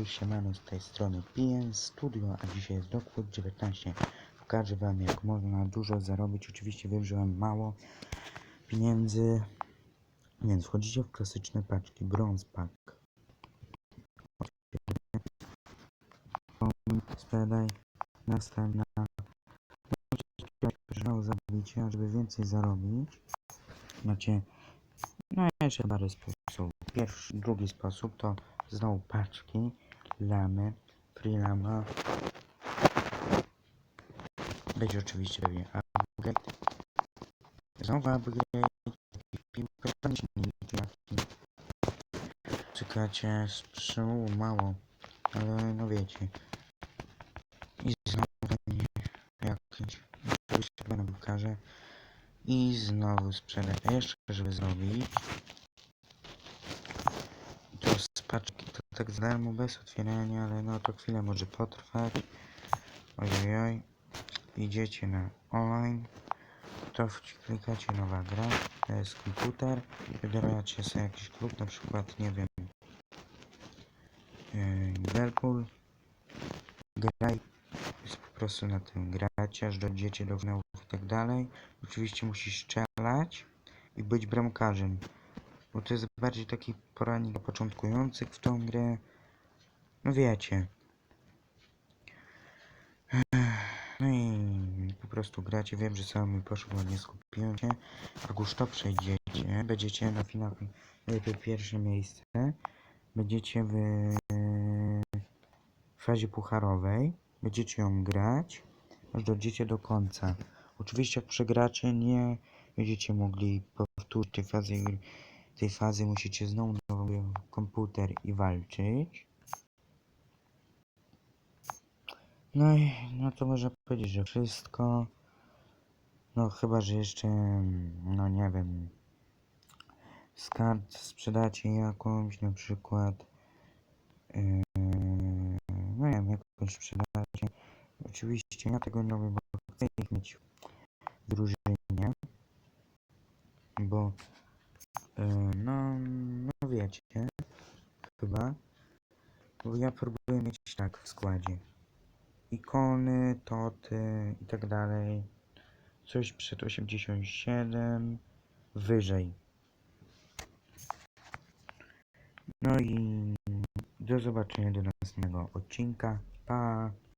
dobry, siemano z tej strony PN Studio, a dzisiaj jest Dogwood 19. Pokażę wam jak można dużo zarobić, oczywiście wiem, że mam mało pieniędzy, więc wchodzicie w klasyczne paczki, Bronze Pack. Sprzedaj, następna, znowu zabicie, żeby więcej zarobić, macie, no jeszcze parę sposobów. Pierwszy, drugi sposób to znowu paczki, lamy, free lama. Będzie oczywiście upgrade. Znowu upgrade. Piłkę ręcznika. Czekacie strzału mało, ale no wiecie. I znowu będzie jakieś. Oczywiście będę pokażę. I znowu sprzedać. A jeszcze żeby zrobić to z paczki tak za darmo bez otwierania, ale no to chwilę może potrwać. Ojojoj. Idziecie na online. To klikacie nowa gra. To jest komputer. Wybieracie sobie jakiś klub, na przykład nie wiem. yy, Liverpool. Graj. Jest po prostu na tym gracie, aż dojdziecie do finałów i tak dalej. Oczywiście musisz strzelać i być bramkarzem. Bo to jest bardziej taki poranik początkujących w tą grę. No wiecie. No i po prostu gracie. Wiem, że samo mi poszło, nie skupiłem się. Jak już to przejdziecie, będziecie na najlepiej pierwsze miejsce. Będziecie w fazie pucharowej. Będziecie ją grać, aż dojdziecie do końca. Oczywiście jak przegracie, nie będziecie mogli powtórzyć tej fazy gry tej fazy musicie znowu na nowy komputer i walczyć. No i no to można powiedzieć, że wszystko. No chyba, że jeszcze, no nie wiem, z kart sprzedacie jakąś, na przykład, yy, no nie wiem, jakąś sprzedacie. Oczywiście ja tego nie robię, bo chcę ich mieć w drużynie, bo No, no wiecie, chyba. Bo ja próbuję mieć tak w składzie. Ikony, toty i tak dalej. Coś przed 87, wyżej. No i do zobaczenia do następnego odcinka. Pa!